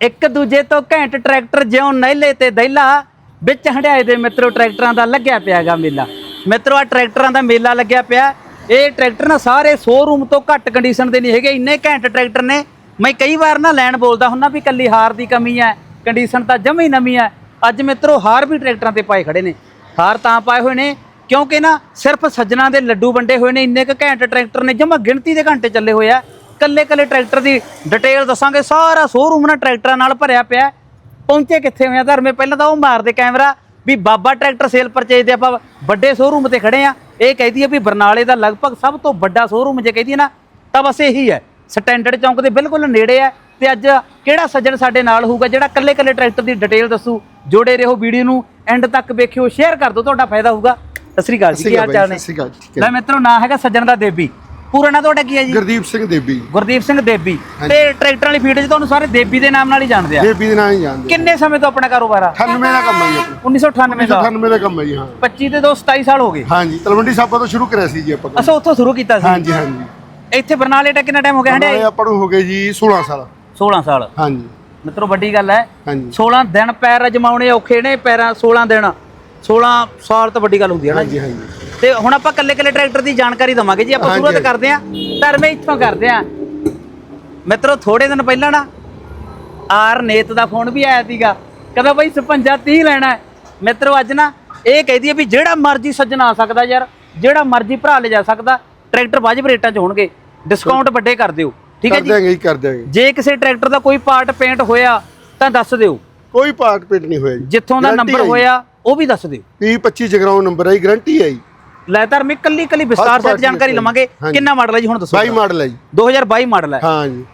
ਇੱਕ ਦੂਜੇ ਤੋਂ ਘੈਂਟ ਟਰੈਕਟਰ ਜਿਉਂ ਨਹਿਲੇ ਤੇ ਦਹਿਲਾ, ਵਿੱਚ ਹੰਡਾਏ ਦੇ ਮਿੱਤਰੋ ਟਰੈਕਟਰਾਂ ਦਾ ਲੱਗਿਆ ਪਿਆਗਾ ਮੇਲਾ। ਮਿੱਤਰੋ ਆ ਟਰੈਕਟਰਾਂ ਦਾ ਮੇਲਾ ਲੱਗਿਆ ਪਿਆ। ਇਹ ਟਰੈਕਟਰ ਨਾ ਸਾਰੇ ਸ਼ੋਰੂਮ ਤੋਂ ਘੱਟ ਕੰਡੀਸ਼ਨ ਦੇ ਨਹੀਂ ਹੈਗੇ, ਇੰਨੇ ਘੈਂਟ ਟਰੈਕਟਰ ਨੇ। ਮੈਂ ਕਈ ਵਾਰ ਨਾ ਲੈਣ ਬੋਲਦਾ ਹੁੰਨਾ ਵੀ ਕੱਲੀ ਹਾਰ ਦੀ ਕਮੀ ਹੈ ਕੰਡੀਸ਼ਨ ਤਾਂ ਜਮੀ ਨਵੀਂ ਹੈ ਅੱਜ ਮਿੱਤਰੋ, ਹਾਰ ਵੀ ਟਰੈਕਟਰਾਂ ਤੇ ਪਾਏ ਖੜੇ ਨੇ। ਹਾਰ ਤਾਂ ਪਾਏ ਹੋਏ ਨੇ, ਕਿਉਂਕਿ ਨਾ ਸਿਰਫ ਸੱਜਣਾ ਦੇ ਲੱਡੂ ਵੰਡੇ ਹੋਏ ਨੇ, ਇੰਨੇ ਕੁ ਘੈਂਟ ਟਰੈਕਟਰ ਨੇ, ਜਮਾ ਗਿਣਤੀ ਦੇ ਘੰਟੇ ਚੱਲੇ ਹੋਏ ਆ। ਕੱਲੇ ਕੱਲੇ ਟਰੈਕਟਰ ਦੀ ਡਿਟੇਲ ਦੱਸਾਂਗੇ। ਸਾਰਾ ਸ਼ੋਰੂਮ ਨਾ ਟਰੈਕਟਰਾਂ ਨਾਲ ਭਰਿਆ ਪਿਆ। ਪਹੁੰਚੇ ਕਿੱਥੇ ਹੋਏ ਆ ਧਰਮੇ ਪਹਿਲਾਂ ਤਾਂ ਉਹ ਮਾਰਦੇ ਕੈਮਰਾ ਵੀ ਬਾਬਾ ਟਰੈਕਟਰ ਸੇਲ ਪਰਚੇਜ ਦੇ ਆਪਾਂ ਵੱਡੇ ਸ਼ੋਰੂਮ ਤੇ ਖੜੇ ਆ। ਇਹ ਕਹਿੰਦੀ ਹੈ ਵੀ ਬਰਨਾਲੇ ਦਾ ਲਗਭਗ ਸਭ ਤੋਂ ਵੱਡਾ ਸ਼ੋਰੂਮ ਜੇ ਕਹਿੰਦੀ ਨਾ ਤਾਂ ਬਸ ਇਹੀ ਹੈ। ਸਟੈਂਡਰਡ ਚੌਂਕ ਦੇ ਬਿਲਕੁਲ ਨੇੜੇ ਹੈ। ਤੇ ਅੱਜ ਕਿਹੜਾ ਸੱਜਣ ਸਾਡੇ ਨਾਲ ਹੋਊਗਾ ਜਿਹੜਾ ਕੱਲੇ ਕੱਲੇ ਟਰੈਕਟਰ ਦੀ ਡਿਟੇਲ ਦੱਸੂ? ਜੋੜੇ ਰਹੋ ਵੀਡੀਓ ਨੂੰ ਐਂਡ ਤੱਕ ਵੇਖਿਓ ਸ਼ੇਅਰ ਕਰ ਦਿਓ ਤੁਹਾਡਾ ਫਾਇਦਾ ਹੋਊਗਾ। ਸਤਿ ਸ੍ਰੀ ਅਕਾਲ ਜੀ ਕੀ ਹਾਲ ਚਾਲ ਨੇ? ਸਤਿ ਸ਼੍ਰੀ ਅਕਾਲ ਠੀਕ ਹੈ। ਲੈ ਮਿੱਤਰੋ ਨਾਂ ਹੈਗਾ ਸੱਜਣ ਦਾ ਦੇਬੀ ਪੂਰਾ ਨਾਂ ਤੁਹਾਡਾ ਕੀ ਹੈ ਜੀ? ਗੁਰਦੀਪ ਸਿੰਘ ਦੇਬੀ। ਗੁਰਦੀਪ ਸਿੰਘ ਦੇਬੀ। ਹਾਂਜੀ। ਤੇ ਟਰੈਕਟਰ ਵਾਲੀ ਫੀਲਡ 'ਚ ਤੁਹਾਨੂੰ ਸਾਰੇ ਦੇਬੀ ਦੇ ਨਾਮ ਨਾਲ ਹੀ ਜਾਣਦੇ ਆ। ਦੇਬੀ ਦੇ ਨਾਂ ਹੀ ਜਾਣਦੇ ਕਿੰਨੇ ਸਮੇਂ ਤੋਂ ਆਪਣਾ ਕਾਰੋਬਾਰ ਆ? 98 ਦਾ ਕੰਮ ਹੈ ਜੀ ਆਪਣਾ। 1998 ਦਾ। 98 ਦਾ ਕੰਮ ਹੈ ਜੀ ਹਾਂ। 25 ਤੇ ਦੋ 27 ਸਾਲ ਹੋ ਗਏ। ਹਾਂਜੀ ਤਲਵੰਡੀ ਸਾਬਾ ਤੋਂ ਸ਼ੁਰੂ ਕਰਿਆ ਸੀ ਜੀ ਆਪਾਂ ਕੰਮ। ਅਸਾਂ ਉੱਥੋਂ ਸ਼ੁਰੂ ਕੀਤਾ ਸੀ? ਹਾਂਜੀ ਹਾਂਜੀ। ਇੱਥੇ ਬਰਨਾਲੇ ਦਾ ਕਿੰਨਾ ਟਾਈਮ ਹੋ ਗਿਆ ਇਹ ਹੰਡੇ ਆਪਾਂ ਨੂੰ ਹੋ ਗਏ ਜੀ 16 ਸਾਲ। 16 ਸਾਲ। ਹਾਂਜੀ। ਮਿੱਤਰੋ ਵੱਡੀ ਗੱਲ ਹੈ। ਹਾਂਜੀ। 16 ਦਿਨ ਪੈਰ ਅਜਮਾਉਣੇ ਔਖੇ ਨੇ ਪੈਰਾਂ 16 ਦਿਨ। 16 ਸਾਲ ਤਾਂ ਵੱਡੀ ਗੱਲ ਹੁੰਦੀ ਹੈ ਨਾ ਹਾਂਜੀ ਹਾਂਜੀ। ਤੇ ਹੁਣ ਆਪਾਂ ਕੱਲੇ ਕੱਲੇ ਟਰੈਕਟਰ ਦੀ ਜਾਣਕਾਰੀ ਦਵਾਂਗੇ ਜੀ ਆਪਾਂ ਸ਼ੁਰੂਆਤ। ਕਰਦੇ ਆਂ ਧਰਮੇ ਇੱਥੋਂ ਕਰਦੇ ਆਂ ਮਿੱਤਰੋ ਥੋੜੇ ਦਿਨ ਪਹਿਲਾਂ ਨਾ ਆਰ ਨੇਤ ਦਾ ਫੋਨ ਵੀ ਆਇਆ ਸੀਗਾ। ਕਹਿੰਦਾ ਬਈ 55 30 ਲੈਣਾ ਹੈ। ਮਿੱਤਰੋ ਅੱਜ ਨਾ ਇਹ ਕਹਿੰਦੀ ਹੈ ਵੀ ਜਿਹੜਾ ਮਰਜ਼ੀ ਸੱਜਣ ਆ ਸਕਦਾ ਯਾਰ ਜਿਹੜਾ ਮਰਜ਼ੀ ਭਰਾ ਲੈ ਜਾ ਸਕਦਾ ਟਰੈਕਟਰ ਵਾਜਬ ਰੇਟਾਂ 'ਚ ਹੋਣਗੇ। ਡਿਸਕਾਊਂਟ ਵੱਡੇ ਕਰ ਦਿਓ। ਠੀਕ ਹੈ ਕਰ ਜੀ? ਦਿਆਂਗੇ ਜੀ ਕਰ ਦਿਆਂਗੇ। ਜੇ ਕਿਸੇ ਟਰੈਕਟਰ ਦਾ ਕੋਈ ਪਾਰਟ ਪੇਂਟ ਹੋਇਆ ਤਾਂ ਦੱਸ ਦਿਓ। ਕੋਈ ਪਾਰਟ ਪੇਟ ਨਹੀਂ ਹੋਇਆ ਜੀ। ਜਿੱਥੋਂ ਦਾ ਨੰਬਰ ਹੋਇਆ ਉਹ ਵੀ ਦੱਸ ਦਿਓ। ਪੀ 25 ਜਗਰਾਉਂ ਨੰਬਰ ਹੈ ਗਾਰੰਟੀ ਹੈ ਜੀ। ਲੈ ਧਰਮੀ ਕੱਲੀ ਕੱਲੀ ਵਿਸਤਾਰ ਸਹਿਤ ਜਾਣਕਾਰੀ। ਲਵਾਂਗੇ। ਕਿੰਨਾ ਮਾਡਲ ਹੈ ਜੀ ਹੁਣ ਦੱਸੋ 22 ਮਾਡਲ ਹੈ ਜੀ। 2022 ਮਾਡਲ ਹੈ। ਹਾਂ ਜੀ।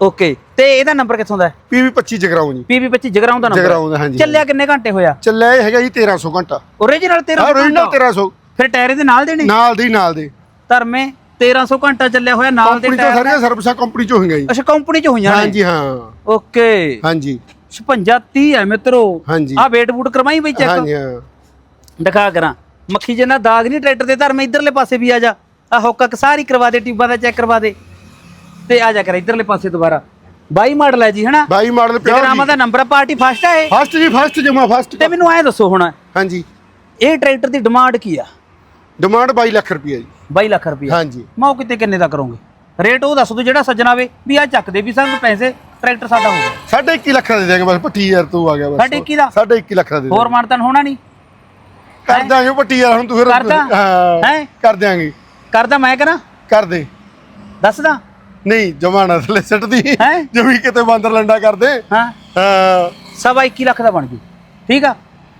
ਓਕੇ ਤੇ ਇਹਦਾ ਨੰਬਰ ਕਿੱਥੋਂ ਦਾ ਹੈ? ਪੀ 25 ਜਗਰਾਉਂ ਜੀ। ਪੀਵੀ 25 ਜਗਰਾਉਂ ਦਾ ਨੰਬਰ ਜਗਰਾਉਂ ਦਾ ਹਾਂਜੀ। ਚੱਲਿਆ ਕਿੰਨੇ ਘੰਟੇ ਹੋਇਆ? ਚੱਲਿਆ ਇਹ ਹੈਗਾ ਜੀ 1300 ਘੰਟਾ। ਓਰੀਜਨਲ 1300 ਹਾਂ ਓਰੀਜਨਲ ਘੰਟਾ। 1300 ਫਿਰ ਟਾਇਰ ਇਹਦੇ ਨਾਲ ਦੇ ਨੇ ਨਾਲ ਦੀ ਨਾਲ ਦੇ। ਧਰਮੇ 1300 ਘੰਟਾ ਚੱਲਿਆ ਹੋਇਆ ਨਾਲ ਦੇ ਕੰਪਨੀ ਤੋਂ ਟਾਇਰ ਸਾਰੀਆਂ ਸਰਵਿਸਾਂ ਕੰਪਨੀ ਚੋਂ ਹੋਈਆਂ ਜੀ। ਅੱਛਾ ਕੰਪਨੀ ਚ ਹੋਈਆਂ ਨੇ? ਹਾਂਜੀ ਹਾਂ। ਓਕੇ ਹਾਂਜੀ। 56 30 ਹੈ ਮਿੱਤਰੋ। ਹਾਂਜੀ। ਆ ਵੇਟ ਬੂਟ ਕਰਵਾਈ ਬਈ ਚੈੱਕ ਹਾਂਜੀ ਹਾਂ। ਦਿਖਾ ਕਰਾਂ। ਮੱਖੀ ਜਿੰਨਾ ਦਾਗ ਨਹੀਂ ਟਰੈਕਟਰ ਤੇ ਧਰਮੇ ਇਧਰਲੇ ਪਾਸੇ ਵੀ ਆ ਜਾ। ਆ ਹੁੱਕ ਸਾਰੀ ਕਰਵਾ ਦੇ ਟਿਊਬਾਂ ਦਾ ਚੈੱਕ ਕਰਵਾ ਦੇ। ਤੇ ਆ ਜਾ ਕਰ ਇਧਰਲੇ ਪਾਸੇ ਦੁਬਾਰਾ। 22 ਮਾਡਲ ਹੈ ਜੀ ਹਨਾ? 22 ਮਾਡਲ ਪਿਆ ਜਗਰਾਮਾ ਦਾ ਨੰਬਰ ਪਾਰਟੀ ਫਸਟ ਹੈ ਇਹ। ਫਸਟ ਜੀ ਫਸਟ ਜਮਾ ਫਸਟ ਤੇ ਮੈਨੂੰ ਐ ਦੱਸੋ ਹੁਣ ਹਾਂਜੀ। ਇਹ ਟਰੈਕਟਰ ਦੀ ਡਿਮਾਂਡ ਕੀ ਆ? ਡਿਮਾਂਡ 22 ਲੱਖ ਰੁਪਏ ਜੀ। 22 ਲੱਖ ਰੁਪਏ ਹਾਂਜੀ। ਮੈਂ ਉਹ ਕਿਤੇ ਕਿੰਨੇ ਦਾ ਕਰੋਗੇ? ਰੇਟ ਉਹ ਦੱਸ ਦੋ ਜਿਹੜਾ ਸੱਜਣਾ ਵੇ ਵੀ ਆ ਚੱਕ ਦੇ ਵੀ ਸਾਨੂੰ ਪੈਸੇ ਟਰੈਕਟਰ ਸਾਡਾ ਹੋ ਗਿਆ। ਸਾਢੇ 21 ਲੱਖ ਦਾ ਦੇ ਦਿਆਂਗੇ ਬਸ ਭੱਟੀ ਯਾਰ ਤੂੰ ਆ ਗਿਆ ਬਸ। ਸਾਢੇ ਇੱਕੀ ਦਾ? ਸਾਢੇ 21 ਲੱਖ ਦਾ ਦੇ ਹੋਰ ਮਾਨਤਨ ਹੋਣਾ ਨਹੀਂ? ਕਰ ਦਾਂਗੇ ਭੱਟੀ ਯਾਰ ਹੁਣ ਤੂੰ ਫਿਰ ਕਰਦਾ? ਹਾਂ? ਕਰ ਦਿਆਂਗੇ। ਕਰਦਾ ਮੈਂ ਕਰਾਂ? ਕਰ ਦੇ। ਦੱਸਦਾ? ਨਹੀਂ ਜਮਾਨਾ ਥੱਲੇ ਸਿੱਟਦੀ। ਹੈਂ? ਜਮੀ ਕਿਤੇ ਬਾਂਦਰ ਲੰਡਾ ਕਰ ਦੇ। ਹਾਂ। ਹਾਂ। ਸਵਾ 21 ਲੱਖ ਦਾ ਬਣ ਜੂ। ਠੀਕ ਆ?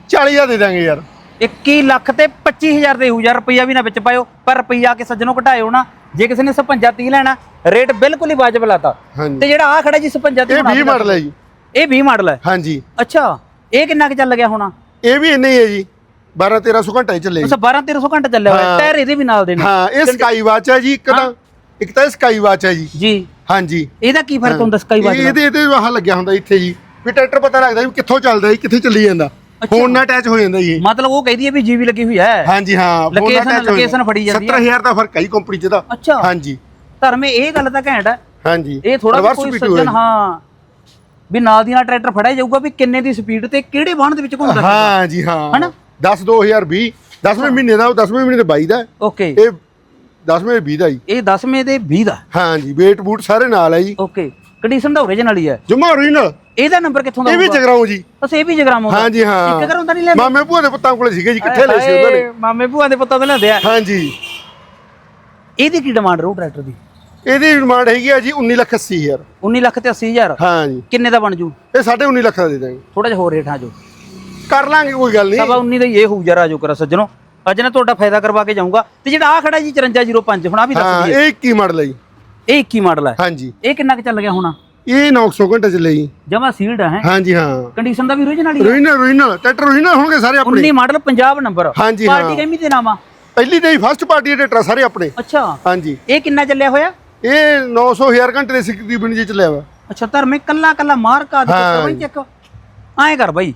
40000 ਦੇ ਦਿਆਂਗੇ ਯਾਰ। 21 ਲੱਖ ਤੇ 25000 ਦੇ ਹੋਊ ਯਾਰ ਰੁਪਈਆ ਵੀ ਨਾ ਵਿੱਚ ਪਾਇਓ। ਪਰ ਰੁਪਈਆ ਕੇ ਸੱਜਣੋਂ ਘਟਾਇਓ ਨਾ। ਜੇ ਕਿਸੇ ਨੇ 55 30 ਲੈਣਾ ਰੇਟ ਬਿਲਕੁਲ ਹੀ ਵਾਜਬ ਲਾਤਾ। ਤੇ ਜਿਹੜਾ ਆ ਖੜਾ ਜੀ 55 ਇਹ 20 ਮਾਡਲ ਹੈ ਜੀ। ਇਹ 20 ਮਾਡਲ ਹੈ। ਹਾਂਜੀ। ਅੱਛਾ ਇਹ ਕਿੰਨਾ ਕੁ ਚੱਲ ਗਿਆ ਹੋਣਾ? ਇਹ ਵੀ ਇੰਨੇ ਹੀ ਹੈ ਜੀ। 12 1300 ਘੰਟਾ ਹੀ ਚੱਲੇ ਜੀ। ਅੱਛਾ 12 1300 ਘੰਟਾ ਚੱਲਿਆ ਹੋਇਆ। ਟਾਇਰ ਇਹਦੇ ਵੀ ਨਾਲ ਦੇ ਨੇ। ਹਾਂ ਇਹ ਸਕਾਈ ਵਾਚ ਹੈ ਜੀ ਇੱਕ ਤਾਂ ਇੱਕ ਤਾਂ ਸਕਾਈ ਵਾਚ ਹੈ ਜੀ। ਜੀ। ਹਾਂਜੀ। ਇਹਦਾ ਕੀ ਫ਼ਰਕ ਹੁੰਦਾ ਸਕਾਈ ਵਾਚ ਇਹ- ਇਹਦੇ ਇਹਦੇ ਆਹ ਲੱਗਿਆ ਹੁੰਦਾ ਇੱਥੇ ਜੀ। ਵੀ ਟਰੈਕਟਰ ਪਤਾ ਲੱਗਦਾ ਵੀ ਕਿੱਥੋਂ ਚੱਲਦਾ ਜੀ ਕਿੱਥੇ ਚੱਲੀ ਜਾਂਦਾ। ਫੋਨ ਨਾਲ ਅਟੈਚ ਹੋ ਜਾਂਦਾ ਜੀ। ਮਤਲਬ ਉਹ ਕਹਿੰਦੀ ਹੈ ਵੀ ਜੀਵੀ ਲੱਗੀ ਹੋਈ ਹੈ। ਹਾਂਜੀ ਹਾਂ phone ਨਾਲ ਜਾਂਦਾ। location ਫੜੀ ਜਾਂਦੀ ਹੈ। 70000 ਦਾ ਫ਼ਰਕ ਹੈ ਜੀ ਕੰਪਨੀ ਚ ਦਾ ਅੱਛਾ। ਹਾਂਜੀ। ਧਰਮੇ ਇਹ ਗੱਲ ਤਾਂ ਘੈਂਟ ਹੈ। ਹਾਂਜੀ। ਇਹ ਥੋੜਾ ਕੋਈ ਸੱਜਣ ਹਾਂ। ਵੀ ਨਾਲ ਦੀ ਨਾਲ ਟਰੈਕਟਰ ਫੜਿਆ ਜਾਊਗਾ ਵੀ ਕਿੰਨੇ ਦੀ ਸਪੀਡ ਤੇ ਕਿਹੜੇ ਵਾਹਨ ਦੇ ਵਿੱਚ। ਘੁੰਮਦਾ ਹਾਂ ਜੀ ਹਾਂ। ਹਨਾ? 10 2020 10ਵੇਂ ਮਹੀਨੇ ਦਾ ਉਹ 10ਵੇਂ ਮਹੀਨੇ ਦੇ 22 ਦਾ। ਹੈ। ਓਕੇ। ਇਹ 10ਵੇਂ 20 ਦਾ ਜੀ। ਇਹ 10ਵੇਂ ਦੇ 20 ਦਾ? ਹਾਂ ਜੀ ਵੇਟ ਬੂਟ ਸਾਰੇ ਨਾਲ ਹੈ ਜੀ। ਓਕੇ। ਕੰਡੀਸ਼ਨ ਦਾ ਓਰੀਜਨਲ ਹੀ ਹੈ। ਜਮਾ ਓਰੀਜਨਲ ਇਹਦਾ ਨੰਬਰ ਕਿੱਥੋਂ ਦਾ ਇਹ ਵੀ ਹੋਊਗਾ? ਜਗਰਾਉਂ ਜੀ। ਬਸ ਇਹ ਵੀ ਜਗਰਾਮੋਂ ਦਾ। ਹਾਂ ਜੀ ਹਾਂ। ਇੱਕ ਘਰੋਂ ਤਾਂ ਨਹੀਂ ਲੈਂਦੇ ਮਾਮੇ ਭੂਆ ਦੇ ਪੁੱਤਾਂ ਕੋਲੇ ਸੀਗੇ ਜੀ ਕਿੱਥੇ ਲਏ ਸੀ ਉਹਨਾਂ ਨੇ। ਹਾਏ, ਮਾਮੇ ਭੂਆ ਦੇ ਪੁੱਤਾਂ ਤੋਂ ਲੈਂਦੇ ਆ। ਹਾਂ ਜੀ ਇਹਦੀ ਕੀ ਡਿਮਾਂਡ ਰਹੂ ਟਰੈਕਟਰ ਦੀ? ਇਹਦੀ ਡਿਮਾਂਡ ਹੈਗੀ ਆ ਜੀ 19 ਲੱਖ 80 ਹਜ਼ਾਰ। 19 ਲੱਖ ਤੇ 80000 ਹਾਂ ਜੀ ਕਿੰਨੇ ਦਾ ਬਣ ਜੂ? ਇਹ ਸਾਢੇ 19 ਲੱਖ ਦਾ ਦੇ ਦਾਂਗੇ। ਥੋੜਾ ਜਿਹਾ ਹੋਰ ਰੇਟ ਆ ਜੋ ਕਰ ਲਾਂਗੇ ਕੋਈ ਗੱਲ ਨਹੀਂ। ਸਵਾ 19 ਦਾ ਹੀ ਇਹ ਹੋਊ ਜਰਾ ਜੋ ਕਰਾ ਸੱਜਣੋ। ਅੱਜ ਨਾ ਤੁਹਾਡਾ ਫਾਇਦਾ ਕਰਵਾ ਕੇ ਜਾਊਂਗਾ। ਤੇ ਜਿਹੜਾ ਆ ਖੜਾ ਜੀ 5405 ਹੁਣ ਆ ਵੀ ਦੱਸ ਹਾਂ ਦਈਏ। ਇਹ 21 ਮਾਡਲ ਹੈ ਜੀ। ਇਹ 21 ਮਾਡਲ ਹੈ। ਹਾਂਜੀ। ਇਹ ਕਿੰਨਾ ਕੁ ਚੱਲ ਗਿਆ ਹੋਣਾ? ਇਹ 900 ਘੰਟੇ ਚੱਲੇ ਜੀ। ਜਮਾ ਸੀਲਡ ਹੈ? ਹਾਂਜੀ ਹਾਂ। ਕੰਡੀਸ਼ਨ ਦਾ ਵੀ ਓਰੀਜਨਲ ਹੀ ਹੈ ਰੋਇਨਲ ਰੋਇਨਲ ਟਰੈਕਟਰ ਰੋਇਨਲ ਹੋਣਗੇ ਸਾਰੇ ਆਪਣੇ। 19 ਮਾਡਲ ਪੰਜਾਬ ਨੰਬਰ। ਹਾਂਜੀ, ਹਾਂ। ਪਾਰਟੀ ਕਹਿੰਦੀ ਤੇ ਨਾਮਾ ਪਹਿਲੀ ਤੇ ਫਸਟ ਪਾਰਟੀ ਦੇ ਟਰੈਕਟਰ ਸਾਰੇ ਆਪਣੇ। ਅੱਛਾ। ਹਾਂਜੀ। ਇਹ ਕਿੰਨਾ ਚੱਲਿਆ ਹੋਇਆ? ਇਹ 900 ਹਜ਼ਾਰ ਘੰਟੇ ਦੇ ਸਿੱਕ ਬਣੀ ਜੇ ਚੱਲਿਆ ਵਾ। ਅੱਛਾ ਧਰਮੇ ਕੱਲਾ ਕੱਲਾ ਮਾਰਕਾ ਦੇ ਹਾਂ। ਬਈ ਚੱਕ। ਐਂ ਕਰ ਬਈ।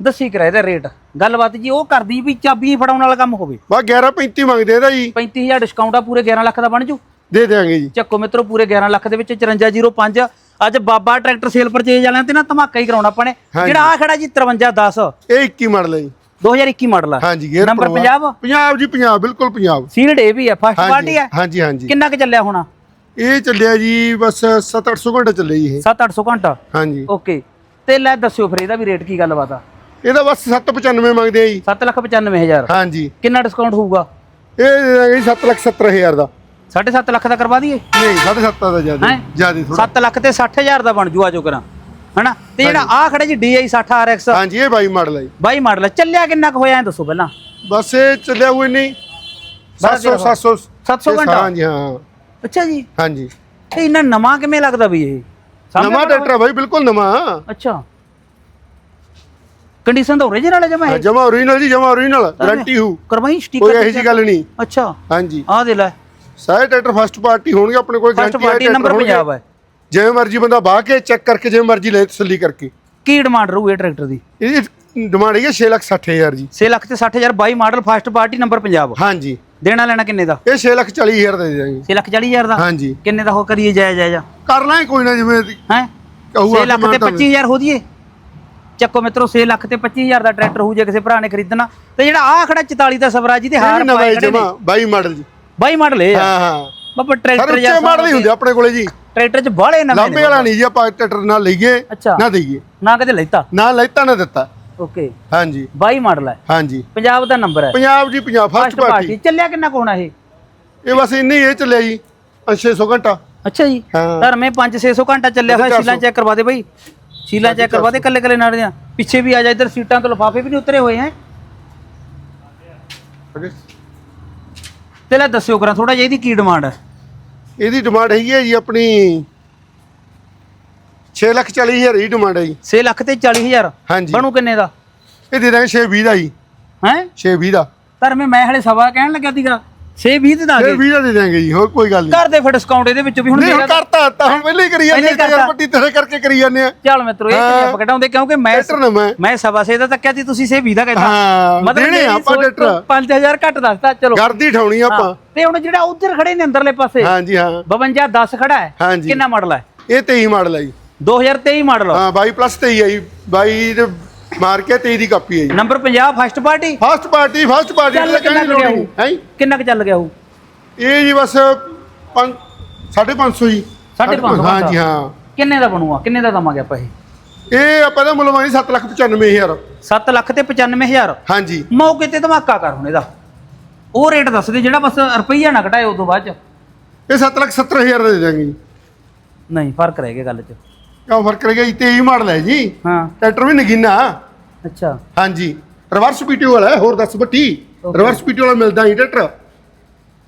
ਦੱਸੀ ਕਰਾ ਇਹਦਾ ਰੇਟ। ਗੱਲਬਾਤ ਜੀ ਉਹ ਕਰਦੀ ਵੀ ਚਾਬੀ ਫੜਾਉਣ ਵਾਲਾ ਕੰਮ ਹੋਵੇ। ਬਾ 1135 ਮੰਗਦੇ ਇਹਦਾ ਜੀ। 35000 ਡਿਸਕਾਊਂਟ ਆ ਪੂਰੇ 11 ਲੱਖ ਦਾ ਬਣ ਜੂ। ਦੇ ਦੇਾਂਗੇ ਜੀ। ਚੱਕੋ ਮਿੱਤਰੋ ਪੂਰੇ 11 ਲੱਖ ਦੇ ਵਿੱਚ 5405 ਅੱਜ ਬਾਬਾ ਟਰੈਕਟਰ ਸੇਲ ਪਰਚੇਜ ਵਾਲਿਆਂ ਤੇ ਨਾ ਧਮਾਕਾ ਹੀ ਕਰਾਉਣਾ ਆਪਾਂ ਨੇ। ਜਿਹੜਾ ਆ ਖੜਾ ਜੀ 5310 ਇਹ 21 ਮਾਡਲ ਹੈ ਜੀ। 2021 ਮਾਡਲ ਆ। ਹਾਂਜੀ ਗੇਅਰ ਨੰਬਰ ਪੰਜਾਬ ਪੰਜਾਬ ਜੀ ਪੰਜਾਬ ਬਿਲਕੁਲ ਪੰਜਾਬ ਸੀਲਡ ਇਹ ਵੀ ਆ ਫਸਟ ਪਾਰਟੀ ਆ। ਹਾਂਜੀ ਹਾਂਜੀ। ਕਿੰਨਾ ਕੁ ਚੱਲਿਆ ਹੋਣਾ? ਇਹ ਚੱਲਿਆ ਜੀ ਬਸ 7-800 ਘੰਟੇ ਚੱਲੇ ਜੀ ਇਹ। 7-800 ਘੰਟਾ? ਹਾਂਜੀ। ਓਕੇ ਤੇ ਲੈ ਦੱਸਿਓ ਫਿਰ ਇਹਦਾ ਵੀ ਰੇਟ ਕੀ ਗੱਲਬਾਤ ਆ। ਇਹਦਾ ਬਸ 795 ਮੰਗਦੇ ਆ ਜੀ। 795000 ਹਾਂਜੀ। ਕਿੰਨਾ ਡਿਸਕਾਊਂਟ ਹੋਊਗਾ? ਇਹ ਦਾਂਗੇ ਜੀ 7,70,000 ਦਾ। 7.5 ਲੱਖ ਦਾ ਕਰਵਾ ਦਈਏ? ਨਹੀਂ 7.5 ਦਾ ਜ਼ਿਆਦਾ ਹੈਂ? ਜ਼ਿਆਦਾ ਥੋੜਾ 7 ਲੱਖ ਤੇ 60000 ਦਾ ਬਣ ਜੂ ਆਜੋ ਕਰਾਂ ਹਨਾ? ਤੇ ਜਿਹੜਾ ਆ ਖੜਾ ਜੀ DI 60 RX ਹਾਂਜੀ ਇਹ 22 ਮਾਡਲ ਹੈ ਜੀ। 22 ਮਾਡਲ ਚੱਲਿਆ ਕਿੰਨਾ ਕੁ ਹੋਇਆ ਐ ਦੱਸੋ ਪਹਿਲਾਂ। ਬਸ ਇਹ ਚੱਲਿਆ ਹੋਏ ਨਹੀਂ 700 700 700 ਘੰਟਾ? ਹਾਂਜੀ ਹਾਂ ਅੱਛਾ ਜੀ। ਹਾਂਜੀ। ਇਹ ਇੰਨਾ ਨਵਾਂ ਕਿਵੇਂ ਲੱਗਦਾ ਵੀ ਇਹ? ਸਾਹਮਣੇ ਨਵਾਂ ਟਰੈਕਟਰ ਬਾਈ ਬਿਲਕੁਲ ਨਵਾਂ। ਅੱਛਾ। ਕੰਡੀਸ਼ਨ ਤਾਂ ਓਰੀਜਨਲ ਹੈ ਜਮਾ ਇਹ? ਜਮਾ ਓਰੀਜਨਲ ਜੀ ਜਮਾ ਓਰੀਜਨਲ ਗਾਰੰਟੀ ਹੋ। ਕਰਵਾਈ ਕੋਈ ਸਟicker ਇਹੋ ਜੀ ਗੱਲ ਨਹੀਂ। ਅੱਛਾ। ਹਾਂਜੀ। ਆਹ ਦੇ ਲੈ। ਸਾਰੇ ਟਰੈਕਟਰ ਫਸਟ ਪਾਰਟੀ ਹੋਣਗੇ ਆਪਣੇ ਕੋਲ first guarantee party number Punjab. ਹੈ। ਜਿਵੇਂ ਮਰਜ਼ੀ ਬੰਦਾ ਬਾਹ ਕੇ ਚੈੱਕ ਕਰਕੇ ਜਿਵੇਂ ਮਰਜ਼ੀ ਲੈ ਤਸੱਲੀ ਕਰਕੇ। ਕੀ ਡਿਮਾਂਡ ਰਹੂ ਇਹ ਟਰੈਕਟਰ ਦੀ? ਇਹਦੀ ਡਿਮਾਂਡ ਹੈਗੀ 6 ਲੱਖ 60000 ਜੀ। 6 ਲੱਖ ਤੇ 60000 22 model first party number Punjab. ਹਾਂਜੀ। ਦੇਣਾ ਲੈਣਾ ਕਿੰਨੇ ਦਾ? ਇਹ 6 ਲੱਖ 40000 ਦਾ ਦੇ ਦਾਂਗੇ 6 ਲੱਖ 40000 ਦਾ? ਹਾਂਜੀ। ਕਿੰਨੇ ਦਾ ਹੋ ਕਰੀਏ ਜਾਇਜ਼ ਜਾਇਜ਼? ਕਰ ਲਾਂਗੇ ਕੋਈ ਨਾ ਜਿਵੇਂ ਹੈ? ਕਹੂਗਾ 6 ਲੱਖ ਤੇ 25000 ਹੋ ਜੀਏ ਚੱਕੋ ਮਿੱਤਰੋ 6 ਲੱਖ ਤੇ 25000 ਦਾ ਟਰੈਕਟਰ ਹੋ ਜੇ ਕਿਸੇ ਭਰਾ ਨੇ ਖਰੀਦਣਾ। ਤੇ ਜਿਹੜਾ ਆ ਖੜਾ 44 ਦਾ ਸਵਰਾਜ ਜੀ ਤੇ ਹਾਰ ਨਵਾਂ ਪਾਏ ਖੜੇ ਨੇ। ਜਮਾ 22 ਮਾਡਲ ਜੀ। 22 ਮਾਡਲ ਇਹ ਆ। ਹਾਂ ਹਾਂ। ਬਾਬਾ ਸਰ ਟਰੈਕਟਰ ਉੱਚੇ ਮਾਡਲ ਹੀ ਹੁੰਦੇ ਆਪਣੇ ਕੋਲੇ ਜੀ। ਟਰੈਕਟਰ ਚ ਬਾਹਲੇ ਨਵੇਂ ਲਾਂਬੇ ਵਾਲਾ ਨਹੀਂ ਜੀ ਆਪਾਂ ਟਰੈਕਟਰ ਨਾਲ ਲਈਏ ਅੱਛਾ। ਨਾ ਦਈਏ। ਨਾ ਕਦੇ ਲੈਤਾ? ਨਾ ਲੈਤਾ ਨਾ ਦਿੱਤਾ। ਓਕੇ। ਹਾਂਜੀ। 22 ਮਾਡਲ ਹੈ। ਹਾਂਜੀ। ਪੰਜਾਬ ਦਾ ਨੰਬਰ ਹੈ। Punjab ji Punjab first first party. Party. ਚੱਲਿਆ ਕਿੰਨਾ ਕੁ ਹੋਣਾ ਇਹ? ਇਹ ਬਸ ਇੰਨੇ ਇਹ ਚੱਲਿਆ ਜੀ 600 ਘੰਟਾ। ਅੱਛਾ ਜੀ। ਹਾਂ। ਧਰਮੇ 5-600 ਘੰਟਾ ਚੱਲਿਆ ਹੋਇਆ ਸਾਢੇ ਸੀਲਾਂ ਚੈੱਕ ਕਰਵਾ ਦੇ ਬਈ। ਸੀਲਾਂ ਚੈੱਕ ਕਰਵਾ ਦੇ ਕੱਲੇ ਕੱਲੇ ਨਾੜ ਦੀਆਂ ਪਿੱਛੇ ਵੀ ਆ ਜਾ ਇੱਧਰ ਸੀਟਾਂ ਤੋਂ ਲਫਾਫੇ ਵੀ ਨਹੀਂ ਉਤਰੇ ਹੋਏ ਹੈ। ਤੇ ਲੈ ਦੱਸਿਓ ਕਰਾਂ ਥੋੜਾ ਜਿਹਾ ਇਹਦੀ ਕੀ ਡਿਮਾਂਡ ਹੈ? ਇਹਦੀ ਡਿਮਾਂਡ ਹੈਗੀ ਹੈ ਜੀ ਆਪਣੀ 6 ਲੱਖ 40 ਹਜ਼ਾਰ ਦੀ ਡਿਮਾਂਡ ਹੈ ਜੀ। 6 ਲੱਖ ਤੇ 40000 ਹਾਂਜੀ। ਬਣੂ ਕਿੰਨੇ ਦਾ? ਇਹ ਦੇ ਦਾਂਗੇ 6 20 ਦਾ ਜੀ। ਹੈ? 6 20 ਦਾ। ਧਰਮੇ ਮੈਂ ਹਲੇ ਸਵਾ ਕਹਿਣ ਲੱਗਿਆ ਸੀਗਾ। 6-20 ਤੇ ਦਾ 6 ਦੇ। 20 ਦਾ ਦੇ ਦਾਂਗੇ ਜੀ ਹੋਰ ਕੋਈ ਗੱਲ ਨਹੀਂ। ਕਰ ਦੇ ਫਿਰ ਡਿਸਕਾਊਂਟ ਇਹਦੇ ਵਿੱਚੋਂ ਵੀ ਹੁਣ ਨਹੀਂ ਕਰਤਾ ਤਾਂ ਹੁਣ ਪਹਿਲਾਂ ਹੀ ਕਰੀ ਜਾਂਦੇ ਹੀ ਯਾਰ। ਪੱਟੀ ਤੇਰੇ ਕਰਕੇ ਕਰੀ ਜਾਂਦੇ ਆ। ਚੱਲ ਮਿੱਤਰੋ ਇਹ। ਕਿੱਥੇ ਘਟਾਉਂਦੇ ਕਿਉਂਕਿ ਮੈਂ ਮੈਂ। ਸਵਾ ਸੇ ਦਾ ਤੱਕਿਆ ਸੀ ਤੁਸੀਂ ਸੇ 20 ਦਾ ਕਹਿੰਦਾ। ਹਾਂ ਦੇਣੇ ਆ ਆਪਾਂ ਟਰੈਕਟਰ 5000 ਘੱਟ ਦੱਸਤਾ ਚਲੋ। ਗਰਦੀ ਠਾਉਣੀ ਆ ਆਪਾਂ। ਤੇ ਹੁਣ ਜਿਹੜਾ ਉਧਰ ਖੜੇ ਨੇ ਅੰਦਰਲੇ ਪਾਸੇ ਹਾਂਜੀ ਹਾਂ। 52 10 ਖੜਾ ਹੈ। ਕਿੰਨਾ ਮਾਡਲ ਹੈ? ਇਹ 23 ਮਾਡਲ ਹੈ ਜੀ। 2023 ਮਾਡਲ ਹਾਂ 22 ਪਲੱਸ 23 ਹੈ ਜੀ। 22 ਦੇ ਮਾਰ ਕੇ 23 ਦੀ ਕਾਪੀ ਹੈ ਜੀ number 50 first party? First party first party ਚੱਲ ਕਿੰਨਾ ਕੁ ਗਿਆ ਹੋਊ? ਹੈ? ਕਿੰਨਾ ਕੁ ਚੱਲ ਗਿਆ ਉਹ? ਇਹ ਜੀ ਬਸ 5 550 ਜੀ। ਸਾਢੇ ਪੰਜ ਸੌ ਹਾਂਜੀ ਹਾਂ। ਕਿੰਨੇ ਦਾ ਬਣੂਆ ਕਿੰਨੇ ਦਾ ਦਵਾਂਗੇ ਆਪਾਂ ਇਹ? ਇਹ ਆਪਾਂ ਦਾ ਮੁੱਲ ਮਾਨੀ 7 ਲੱਖ 95000 7 ਲੱਖ ਤੇ 95000 ਹਾਂਜੀ ਮੌਕੇ ਤੇ ਧਮਾਕਾ ਕਰ ਹੁਣ ਇਹਦਾ। ਉਹ ਰੇਟ ਦੱਸ ਦੇ ਜਿਹੜਾ ਬਸ ਰੁਪਈਆ ਨਾ ਘਟਾਏ ਉਦੋਂ ਬਾਅਦ ਚ। ਇਹ 7 ਲੱਖ 70000 ਦਾ ਦੇ ਦਾਂਗੇ ਜੀ। ਨਹੀਂ ਫ਼ਰਕ ਰਹਿ ਗਿਆ ਗੱਲ ਚ। ਕਿਉਂ ਫ਼ਰਕ ਰਹਿ ਗਿਆ ਜੀ? 23 ਮਾਡਲ ਹੈ ਜੀ। ਹਾਂ। ਟਰੈਕਟਰ ਵੀ ਨਗੀਨਾ। ਅੱਛਾ। ਹਾਂਜੀ। ਰਿਵਰਸ ਪੀਟੀਓ ਵਾਲਾ ਹੈ, ਹੋਰ ਦੱਸ ਬੱਟੀ ਰਿਵਰਸ ਪੀਟੀਓ ਵਾਲਾ ਮਿਲਦਾ ਹੀ ਟਰੈਕਟਰ।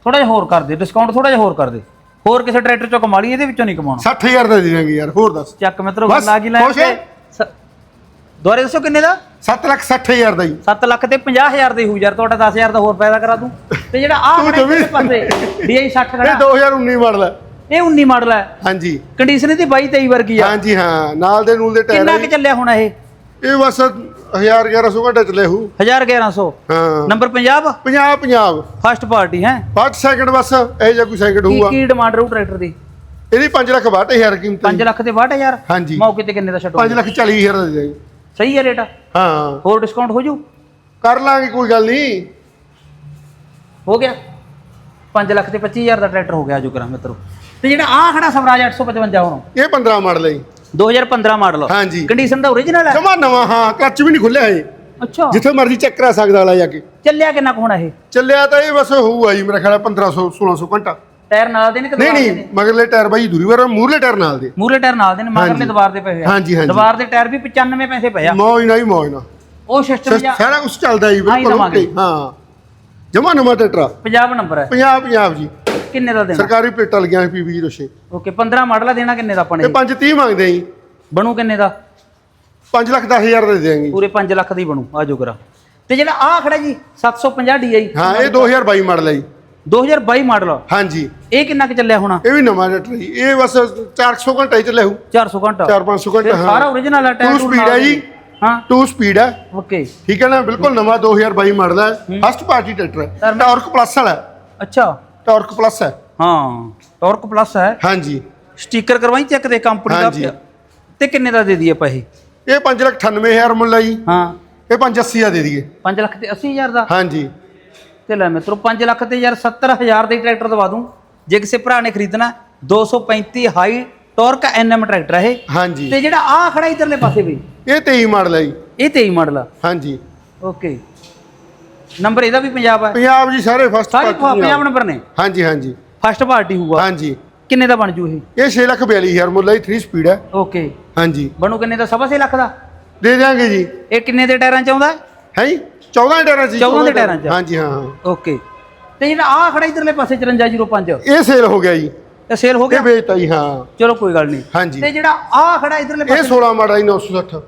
ਥੋੜਾ ਜਿਹਾ ਹੋਰ ਕਰ ਦੇ ਡਿਸਕਾਊਂਟ ਥੋੜਾ ਜਿਹਾ ਹੋਰ ਕਰ ਦੇ। ਹੋਰ ਕਿਸੇ ਟਰੈਕਟਰ ਚੋਂ ਕਮਾ ਲਈ ਇਹਦੇ ਵਿੱਚੋਂ ਨਹੀਂ ਕਮਾਉਣਾ। 60000 ਦਾ ਦੇ ਦਾਂਗੇ ਯਾਰ ਹੋਰ ਦੱਸ। ਚੱਕ ਮਿੱਤਰੋ ਬਸ, ਗੱਲ ਆ ਗਈ ਲੈ ਖੁਸ਼ ਹੈ? ਦੁਆਰੇ ਦੱਸੋ ਕਿੰਨੇ ਦਾ? 7 ਲੱਖ 60000 ਦਾ ਜੀ। 7 ਲੱਖ ਤੇ 50000 ਦੇ ਹੋਊ ਯਾਰ ਤੁਹਾਡਾ 10000 ਦਾ ਹੋਰ ਪੈਦਾ ਕਰਾ ਦੂੰ। ਤੇ ਜਿਹੜਾ ਆ ਤੂੰ ਜਮੀ- ਪਾਸੇ DI 60 ਇਹ ਖੜਾ 2019 ਮਾਡਲ ਹੈ। ਇਹ 19 ਮਾਡਲ ਹੈ। ਹਾਂਜੀ। ਕੰਡੀਸ਼ਨ ਇਹਦੀ 22 23 ਵਰਗੀ ਆ। ਹਾਂਜੀ ਹਾਂ। ਨਾਲ ਦੇ ਨੂਲ ਦੇ ਟਾਇਰ ਕਿੰਨਾ ਹੈ ਕੁ। ਚੱਲਿਆ ਹੋਣਾ ਇਹ? ਇਹ ਬਸ 1000 1100 ਘੰਟਾ ਚੱਲੇ ਹੂ। 1100 ਹਾਂ। ਨੰਬਰ 50 50 50 ਫਸਟ ਪਾਰਟੀ ਹੈ? 5 ਸੈਕਿੰਡ ਬਸ ਇਹ ਜਿਹਾ ਕੋਈ ਸੈਕਿੰਡ ਕੀ ਹੋਊਗਾ। ਕੀ ਡਿਮਾਂਡ ਰਹੂ ਟਰੈਕਟਰ ਦੀ? ਇਹਦੀ 5 ਲੱਖ 62000 ਕੀਮਤ 5 ਲੱਖ ਤੇ 62000 ਹਾਂਜੀ। ਮੌਕੇ ਤੇ ਕਿੰਨੇ ਦਾ ਛੱਡੋ 5 ਲੱਖ 40000 ਦਾ ਦੇ ਸਹੀ ਹੈ ਰੇਟ ਹਾਂ। ਹੋਰ ਡਿਸਕਾਊਂਟ ਹੋ ਜੂ? ਕਰ ਲਾਂਗੇ ਕੋਈ ਗੱਲ ਨਹੀਂ। ਹੋ ਗਿਆ। 5 ਲੱਖ ਤੇ 25000 ਦਾ ਟਰੈਕਟਰ ਹੋ ਗਿਆ ਜੋ ਕਰਾਂ ਮਿੱਤਰੋ। ਤੇ ਜਿਹੜਾ ਆ ਖੜਾ ਸਵਰਾਜ 855 ਹੁਣ। ਇਹ 15 ਮਾਡਲ ਹੈ ਜੀ। 2015 ਮਾਡਲ। ਹਾਂਜੀ। ਕੰਡੀਸ਼ਨ ਦਾ ਓਰੀਜਨਲ ਹੈ। ਜਮਾ ਨਵਾਂ ਹਾਂ ਕੱਚ ਵੀ ਨਹੀਂ ਖੁੱਲਿਆ ਇਹ। ਅੱਛਾ। ਜਿੱਥੇ ਮਰਜ਼ੀ ਚੈੱਕ ਕਰਾ ਸਕਦਾ ਵਾਲਾ ਜਾ ਕੇ। ਚੱਲਿਆ ਕਿੰਨਾ ਕੁ ਹੋਣਾ ਇਹ? ਚੱਲਿਆ ਤਾਂ ਇਹ ਬਸ ਹੋਊਗਾ ਜੀ ਮੇਰਾ ਖਿਆਲ ਹੈ 1500 1600 ਘੰਟਾ। ਟਾਇਰ ਨਾਲ ਦੇ ਨੇ ਕਿ ਨਹੀਂ ਦੇ ਨਹੀਂ ਮਗਰਲੇ ਟਾਇਰ ਬਾਈ ਦੂਰੀ ਵਾਰ ਮੂਰਲੇ ਟਾਇਰ ਨਾਲ ਦੇ। ਮੂਰੇ ਟਾਇਰ ਨਾਲ ਦੇ ਨੇ ਮਗਰਲੇ ਹਾਂਜੀ। ਦੀਵਾਰ ਦੇ ਪਏ ਹੋਏ ਆ। ਹਾਂਜੀ, ਹਾਂਜੀ। ਦੀਵਾਰ ਦੇ ਟਾਇਰ ਵੀ 95 ਪੈਸੇ ਪਏ ਆ। ਮੌਜ ਨਾ ਹੀ ਮੌਜ ਨਾ ਉਹ ਸਿਸਟਮ ਜਾਂ ਸਾਰਾ ਕੁਝ ਚੱਲਦਾ ਜੀ ਬਿਲਕੁਲ okay, ਹਾਂ। ਜਮਾ ਨਵਾਂ ਟਰੈਕਟਰ ਪੰਜਾਬ ਨੰਬਰ ਹੈ। 50 50 ਜੀ। ਕਿੰਨੇ ਦਾ ਦੇਣਾ? ਸਰਕਾਰੀ ਪਲੇਟਾਂ ਲੱਗੀਆਂ ਪੀਬੀ 06 ਓਕੇ 15 ਮਾਡਲ ਆ ਦੇਣਾ ਕਿੰਨੇ ਦਾ ਆਪਾਂ ਨੇ? ਇਹ 5 30 ਮੰਗਦੇ ਜੀ। ਬਣੂ ਕਿੰਨੇ ਦਾ? 5 ਲੱਖ 10000 ਦਾ ਦੇ ਦੇਾਂਗੇ ਪੂਰੇ 5 ਲੱਖ ਦਾ ਹੀ ਬਣੂ ਆ ਜੋ ਕਰਾ। ਤੇ ਜਿਹੜਾ ਆ ਖੜਾ ਜੀ 750 DI ਹਾਂ ਇਹ 2022 ਮਾਡਲ ਹੈ ਜੀ। 2022 ਮਾਡਲ ਹਾਂਜੀ। ਇਹ ਕਿੰਨਾ ਕੁ ਚੱਲਿਆ ਹੋਣਾ? ਇਹ ਵੀ ਨਵਾਂ ਟਰੈਕਟਰ ਜੀ। ਇਹ ਬਸ 400 ਘੰਟਾ ਹੀ ਚੱਲਿਆ ਹੋਊ। 400 ਘੰਟਾ? 4-500 ਫਿਰ ਘੰਟਾ ਸਾਰਾ ਓਰੀਜਨਲ ਹੈ ਟੂ ਟਾਇਰ ਸਪੀਡ ਹੈ ਜੀ। ਹਾਂ। ਟੂ ਸਪੀਡ ਹੈ ਓਕੇ। ਠੀਕ ਹੈ ਨਾ? ਬਿਲਕੁਲ ਨਵਾਂ 2022 ਮਾਡਲ ਹੈ। ਫਸਟ ਪਾਰਟੀ ਟਰੈਕਟਰ ਹੈ ਟਾਰਕ ਪਲੱਸ ਵਾਲਾ। ਹੈ। ਅੱਛਾ। ਟਾਰਕ ਪਲੱਸ ਹੈ। ਹਾਂ ਟਾਰਕ ਪਲੱਸ ਹੈ। ਹਾਂਜੀ। ਸਟicker ਕਰਵਾਈ ਚੈੱਕ ਦੇ ਕੰਪਨੀ ਦਾ ਹਾਂਜੀ। ਤੇ ਕਿੰਨੇ ਦਾ ਦੇ ਦਈਏ ਆਪਾਂ ਇਹ? ਇਹ 598000 ਮੁੱਲ ਆ ਜੀ। ਹਾਂ। ਇਹ 580 ਆ ਦੇ ਦਈਏ। 5 ਲੱਖ ਤੇ 80000 ਦਾ? ਹਾਂਜੀ। ਤੇ ਲੈ ਮਿੱਤਰੋ 5 ਲੱਖ ਤੇ ਯਾਰ 70000 ਦੇ ਟਰੈਕਟਰ ਦਵਾ ਦੂੰ। ਜੇ ਕਿਸੇ ਭਰਾ ਨੇ ਖਰੀਦਣਾ 235 ਹਾਈ ਟਾਰਕ ਐਨਐਮ ਟਰੈਕਟਰ ਹੈ ਇਹ। ਹਾਂਜੀ। ਤੇ ਜਿਹੜਾ ਆ ਖੜਾ ਇਧਰਲੇ ਪਾਸੇ ਵੀ। ਇਹ 23 ਮਾਡਲ ਆ ਜੀ। ਇਹ 23 ਮਾਡਲ ਆ। ਹਾਂਜੀ। ਓਕੇ ਨੰਬਰ ਇਹਦਾ ਵੀ ਪੰਜਾਬ ਹੈ? ਪੰਜਾਬ ਜੀ ਸਾਰੇ ਫਸਟ ਸਾਰੇ ਪੰਜਾਬ ਨੰਬਰ ਨੇ? ਹਾਂਜੀ ਹਾਂਜੀ। ਫਸਟ ਪਾਰਟੀ ਹੋਊਗਾ? ਹਾਂਜੀ। ਕਿੰਨੇ ਦਾ ਬਣ ਜੂ ਇਹ? ਇਹ 642000 ਮੁੱਲ ਆ ਜੀ 3 ਸਪੀਡ ਹੈ ਓਕੇ ਹਾਂਜੀ। ਬਣੂ ਕਿੰਨੇ ਦਾ? ਸਵਾ ਲੱਖ ਦਾ? ਦੇ ਦਿਆਂਗੇ ਜੀ। ਇਹ ਕਿੰਨੇ ਦੇ ਟਾਇਰਾਂ ਚ ਆਉਂਦਾ? ਹੈ ਜੀ? 14 ਟਾਇਰਾਂ ਜੀ 14 ਦੇ ਟਾਇਰਾਂ 'ਚ। ਹਾਂਜੀ ਹਾਂ ਹਾਂ। ਓਕੇ ਤੇ ਜਿਹੜਾ ਆ ਖੜਾ ਇਧਰਲੇ ਪਾਸੇ 5405 ਇਹ ਸੇਲ ਹੋ ਗਿਆ ਜੀ। ਇਹ ਸੇਲ ਹੋ ਇਹ ਗਿਆ ਵੇਚਤਾ ਜੀ ਹਾਂ। ਚਲੋ ਕੋਈ ਗੱਲ ਨਹੀਂ। ਹਾਂਜੀ। ਤੇ ਜਿਹੜਾ ਆ ਖੜਾ ਇਧਰਲੇ ਇਹ ਪਾਸੇ 16 ਮਾਡਲ ਜੀ 960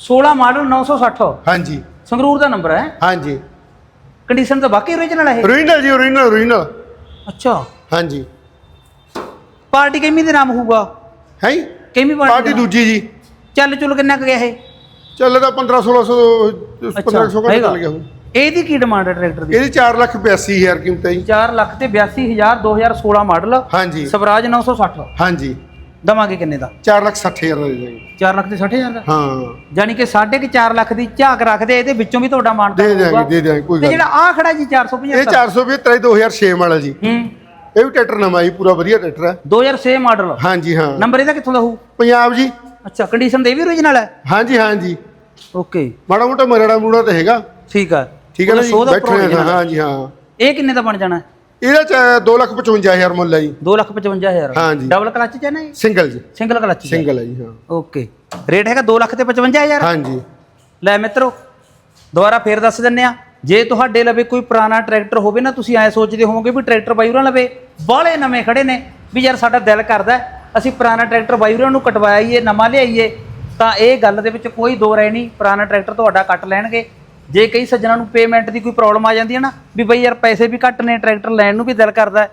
16 ਮਾਡਲ 960 ਹਾਂਜੀ। ਸੰਗਰੂਰ ਦਾ ਨੰਬਰ ਹੈ। ਹਾਂਜੀ। ਕੰਡੀਸ਼ਨ ਤਾਂ ਬਾਕੀ ਓਰੀਜਨਲ ਹੈ ਇਹ। ਓਰੀਜਨਲ ਜੀ ਓਰੀਜਨਲ ਓਰੀਜਨਲ ਅੱਛਾ। ਹਾਂਜੀ। ਪਾਰਟੀ ਕਿੰਨੀ ਦੇ ਨਾਮ ਹੋਊਗਾ? ਹੈ ਕਿੰਨੀ ਪਾਰਟੀ ਪਾਰਟੀ ਦਾ? ਦੂਜੀ ਜੀ। ਚੱਲ ਚੁਲ ਕਿੰਨਾ ਕੁ ਗਿਆ ਇਹ? ਚੱਲੇ ਤਾਂ 15 1600 1500 ਘੰਟੇ ਹੈਗਾ। ਚੱਲ ਗਿਆ ਹੁਣ ਇਹਦੀ ਕੀ ਡਿਮਾਂਡ ਹੈ ਟਰੈਕਟਰ ਦੀ? ਇਹਦੀ 4 ਲੱਖ 82000 ਕੀਮਤ ਹੈ ਜੀ। 4 ਲੱਖ ਤੇ 82000 2016 ਮਾਡਲ। ਹਾਂਜੀ। ਸਵਰਾਜ 960 ਹਾਂਜੀ। ਦਵਾਂਗੇ ਕਿੰਨੇ ਦਾ? 4 ਲੱਖ 60000 ਦਾ ਦੇ ਦਾਂਗੇ 4 ਲੱਖ ਤੇ 60000 ਦਾ? ਹਾਂ। ਯਾਨੀ ਕਿ 4.5 ਲੱਖ ਦੀ ਝਾਕ ਰੱਖਦੇ ਇਹਦੇ ਵਿੱਚੋਂ ਵੀ ਤੁਹਾਡਾ ਮਾਨਤਾ ਦੇ ਦਿਆਂਗੇ ਦੇ ਦਿਆਂਗੇ ਕੋਈ ਗੱਲ ਜਿਹੜਾ ਆ ਖੜਾ ਜੀ 475 ਇਹ 475 2006 ਮਾਡਲ ਜੀ। ਹੂੰ। ਇਹ ਵੀ ਟਰੈਕਟਰ ਨਵਾਂ ਜੀ ਪੂਰਾ ਵਧੀਆ ਟਰੈਕਟਰ ਹੈ। 2006 ਮਾਡਲ। ਹਾਂਜੀ ਹਾਂ। ਨੰਬਰ ਇਹਦਾ ਕਿੱਥੋਂ ਦਾ ਹੋਊ? ਪੰਜਾਬ ਜੀ। ਅੱਛਾ ਕੰਡੀਸ਼ਨ ਦੇ ਵੀ ਓਰੀਜਨਲ ਹੈ? ਹਾਂਜੀ ਹਾਂਜੀ। ਓਕੇ ਮਾੜਾ ਮੋਟਾ ਮਰੜਾ ਮੂੜਾ ਤਾਂ ਹੈਗਾ। ਠੀਕ ਆ ਠੀਕ ਹੈ ਨਾ ਬੈਠੇ ਹੈ। ਹਾਂਜੀ ਹਾਂ। ਇਹ ਕਿੰਨੇ ਦਾ ਬਣ ਜਾਣਾ ਇਹਦਾ ਚ 255000 ਮੁੱਲ ਹੈ ਜੀ। 255000 ਹਾਂਜੀ। ਡਬਲ ਕਲਚ ਚ ਹੈ ਨਾ ਇਹ? ਸਿੰਗਲ ਜੀ। ਸਿੰਗਲ ਕਲਚ ਚ ਸਿੰਗਲ ਹੈ ਜੀ ਹਾਂ। ਓਕੇ ਰੇਟ ਹੈਗਾ 2 ਲੱਖ ਤੇ 55000 ਹਾਂਜੀ। ਲੈ ਮਿੱਤਰੋ ਦੁਬਾਰਾ ਫੇਰ ਦੱਸ ਦਿੰਨੇ ਆ ਜੇ ਤੁਹਾਡੇ ਲਵੇ ਕੋਈ ਪੁਰਾਣਾ ਟਰੈਕਟਰ ਹੋਵੇ ਨਾ ਤੁਸੀਂ ਐ ਸੋਚਦੇ ਹੋਵੋਗੇ ਵੀ ਟਰੈਕਟਰ ਬਾਈ ਹੋਰਾਂ ਲਵੇ। ਬਾਹਲੇ ਨਵੇਂ ਖੜੇ ਨੇ ਵੀ ਯਾਰ ਸਾਡਾ ਦਿਲ ਕਰਦਾ ਹੈ, ਅਸੀਂ ਪੁਰਾਣਾ ਟਰੈਕਟਰ ਬਾਈ ਹੋਰਾਂ ਨੂੰ ਕਟਵਾਈਏ ਨਵਾਂ ਲਿਆਈਏ ਤਾਂ ਇਹ ਗੱਲ ਦੇ ਵਿੱਚ ਕੋਈ ਦੋ ਰਾਏ ਨਹੀਂ। ਪੁਰਾਣਾ ਟਰੈਕਟਰ ਤੁਹਾਡਾ ਕੱਟ ਲੈਣਗੇ। ਜੇ ਕਈ ਸੱਜਣਾ ਨੂੰ ਪੇਮੈਂਟ ਦੀ ਕੋਈ ਪ੍ਰੋਬਲਮ ਆ ਜਾਂਦੀ ਹੈ ਨਾ ਵੀ ਬਈ ਯਾਰ ਪੈਸੇ ਵੀ ਘੱਟ ਨੇ ਟਰੈਕਟਰ ਲੈਣ ਨੂੰ ਵੀ ਦਿਲ ਕਰਦਾ ਹੈ,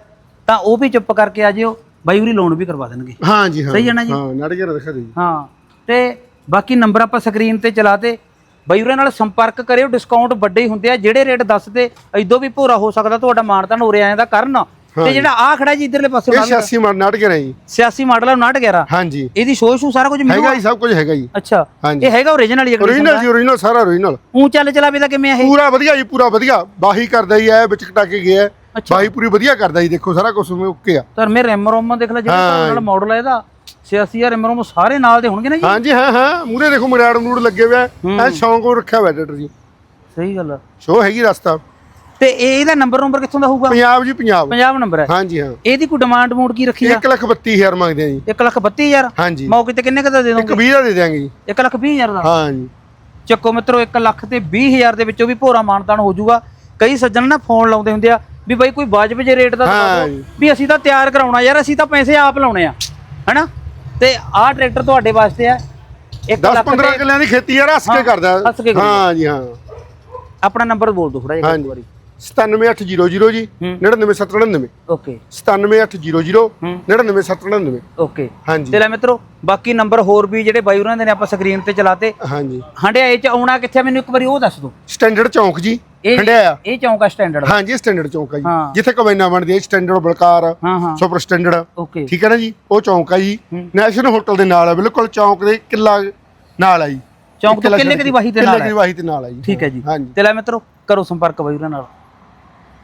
ਤਾਂ ਉਹ ਵੀ ਚੁੱਪ ਕਰਕੇ ਆ ਜਿਓ ਬਾਈ ਹੋਰੀ ਲੋਨ ਵੀ ਕਰਵਾ ਦੇਣਗੇ। ਹਾਂਜੀ ਹਾਂ। ਸਹੀ ਹੈ ਨਾ ਜੀ? ਹਾਂ ਨੜ ਕੇ ਦਿਖਾ ਦੇ ਜੀ। ਹਾਂ ਤੇ ਬਾਕੀ ਨੰਬਰ ਆਪਾਂ ਸਕਰੀਨ ਤੇ ਚਲਾਤੇ ਬਈ ਉਹਨਾਂ ਨਾਲ ਸੰਪਰਕ ਕਰਿਓ ਡਿਸਕਾਊਂਟ ਵੱਡੇ ਹੀ ਹੁੰਦੇ ਆ ਜਿਹੜੇ ਰੇਟ ਦੱਸਦੇ ਐਦੋਂ ਵੀ ਭੋਰਾ ਹੋ ਸਕਦਾ ਤੁਹਾਡਾ ਮਾਨਤਾਨ ਹੋ ਰਿਹਾ ਐਂ ਦਾ ਕਰਨ। ਤੇ ਜਿਹੜਾ ਆ ਖੜਾ ਜੀ ਇਧਰਲੇ ਪਾਸੇ ਇਹ 86 ਮਾਡਲ ਨੜ ਕੇ ਰਹੀ 86 ਮਾਡਲ ਆ 911 ਹਾਂਜੀ। ਇਹਦੀ ਸ਼ੋਅ ਸ਼ੂ ਸਾਰਾ ਕੁਝ ਹੈਗਾ ਮਿਲੂਗਾ ਜੀ ਸਭ ਕੁਝ ਹੈਗਾ ਜੀ। ਅੱਛਾ। ਇਹ ਹੈਗਾ ਓਰੀਜਨਲ ਹੀ ਓਰੀਜਨਲ ਜੀ ਓਰੀਜਨਲ ਸਾਰਾ ਓਰੀਜਨਲ ਉਂ ਚੱਲ ਚਲਾਵੇ ਦਾ ਕਿਵੇਂ ਇਹ? ਪੂਰਾ ਵਧੀਆ ਜੀ ਪੂਰਾ ਵਧੀਆ। ਬਾਹੀ ਕਰਦਾ ਹੀ ਹੈ ਵਿੱਚ ਕਟਾ ਕੇ ਗਿਆ। ਬਾਹੀ ਪੂਰੀ ਵਧੀਆ ਕਰਦਾ ਜੀ ਦੇਖੋ ਸਾਰਾ ਕੁਝ ਓਕੇ ਆ। ਧਰਮੇ ਮੇ ਰੈਮ ਰੋਮ ਦੇਖ ਲੈ ਜਿਹੜਾ ਨਾਲ ਮਾਡਲ ਹੈ ਇਹਦਾ। 86000 ਰੈਮ ਰੋਮ ਸਾਰੇ ਨਾਲ ਦੇ ਹੋਣਗੇ ਨਾ ਜੀ? ਹਾਂਜੀ ਹਾਂ ਹਾਂ। ਮੂਰੇ ਦੇਖੋ ਮਰਾੜ ਮਰੂੜ ਲੱਗੇ ਹੋਇਆ ਐ ਸ਼ੌਂਕ ਉਹ ਰੱਖਿਆ ਹੋਇਆ ਜੀ। ਸਹੀ ਗੱਲ ਆ। ਸ਼ੋ ਹੈਗੀ ਰਸਤਾ। ਤੇ ਇਹ ਇਹਦਾ ਨੰਬਰ ਨੰਬਰ ਕਿੱਥੋਂ ਦਾ ਹੋਊਗਾ? ਪੰਜਾਬ ਜੀ ਪੰਜਾਬ। ਪੰਜਾਬ ਨੰਬਰ ਹੈ। ਹਾਂਜੀ ਹਾਂ। ਇਹਦੀ ਕੋਈ ਡਿਮਾਂਡ ਮੋਡ ਕੀ ਰੱਖੀ ਆ 1 ਲੱਖ 32000 ਮੰਗਦੇ ਆ ਜੀ। 1 ਲੱਖ 32000 ਹਾਂਜੀ। ਮੌਕੇ ਤੇ ਕਿੰਨੇ ਕਦਾ ਦੇ ਦੋਗੇ? 20 ਦਾ ਦੇ ਦਿਆਂਗੇ ਜੀ। 1 ਲੱਖ 20000 ਦਾ? ਹਾਂਜੀ। ਚੱਕੋ ਮਿੱਤਰੋ 1 ਲੱਖ ਤੇ 20000 ਦੇ ਵਿੱਚੋਂ ਵੀ ਭੋਰਾ ਮਾਨਤਾਨ ਹੋ ਜਾਊਗਾ। ਕਈ ਸੱਜਣ ਨਾ ਫੋਨ ਲਾਉਂਦੇ ਹੁੰਦੇ ਆ ਵੀ ਬਾਈ ਕੋਈ ਵਾਜਬ ਜੇ ਰੇਟ ਦਾ ਦਵਾ। ਦਿਓ। ਵੀ ਅਸੀਂ ਤਾਂ ਤਿਆਰ ਕਰਾਉਣਾ ਯਾਰ ਅਸੀਂ ਤਾਂ ਪੈਸੇ ਆਪ ਲਾਉਣੇ ਆ। ਹੈਨਾ? ਤੇ ਆਹ ਟਰੈਕਟਰ ਤੁਹਾਡੇ ਵਾਸਤੇ ਆ। 1 10 ਲੱਖ 15 ਤੇ ਕਿੱਲਿਆਂ ਦੀ ਖੇਤੀ ਯਾਰ ਹੱਸ ਕੇ ਕਰਦਾ। ਹਾਂ ਜੀ ਹਾਂ। ਆਪਣਾ ਨੰਬਰ ਬੋਲ ਦਿਓ ਥੋੜਾ ਜਿਹਾ ਇੱਕ ਵਾਰੀ। 97800 ਜੀ ਹੂੰ। 99799 ਓਕੇ। 97800 ਹੂੰ। 99799 ਓਕੇ। ਹਾਂਜੀ। ਤੇ ਲੈ ਮਿੱਤਰੋ ਬਾਕੀ ਨੰਬਰ ਹੋਰ ਵੀ ਜਿਹੜੇ ਬਾਈ ਉਹਨਾਂ ਦੇ ਨੇ ਆਪਾਂ ਸਕਰੀਨ ਤੇ ਚਲਾਤੇ ਹਾਂਜੀ। ਹੰਡਿਆਏ ਚ ਆਉਣਾ ਕਿੱਥੇ ਆ? ਮੈਨੂੰ ਇੱਕ ਵਾਰੀ ਉਹ ਦੱਸ ਦਿਓ। ਸਟੈਂਡਰਡ ਚੌਂਕ ਜੀ ਇਹ ਹੰਡਿਆਇਆ। ਇਹ ਚੌਂਕਾ ਸਟੈਂਡਰਡ। ਹਾਂਜੀ ਸਟੈਂਡਰਡ ਚੌਂਕ ਆ ਜੀ। ਹਾਂ। ਜਿੱਥੇ ਕਵੈਨਾ ਬਣਦੀ ਹੈ ਸਟੈਂਡਰਡ ਬਲਕਾਰ ਹਾਂ ਹਾਂ। Super standard. ਓਕੇ। ਠੀਕ ਹੈ ਨਾ ਜੀ? ਉਹ ਚੌਂਕ ਆ ਜੀ। ਹੂੰ। ਨੈਸ਼ਨਲ ਹੋਟਲ ਦੇ ਨਾਲ ਆ ਬਿਲਕੁਲ ਚੌਂਕ ਦੇ ਕਿੱਲਾ ਨਾਲ ਆ ਜੀ। ਚੌਂਕ ਤੋਂ ਕਿੱਲਾ ਕਿੰਨੇ ਕੁ ਦੀ ਵਾਹੀ ਤੇ ਨਾਲ ਕਿੱਲੇ ਹੈ? ਦੀ ਵਾਹੀ ਤੇ ਨਾਲ ਆ ਜੀ। ਠੀਕ ਹੈ ਜੀ। ਹਾਂਜੀ। ਤੇ ਲੈ ਮਿੱਤਰੋ ਕਰੋ ਸੰਪਰਕ ਬਾਈ ਉਹਨਾਂ ਨਾਲ।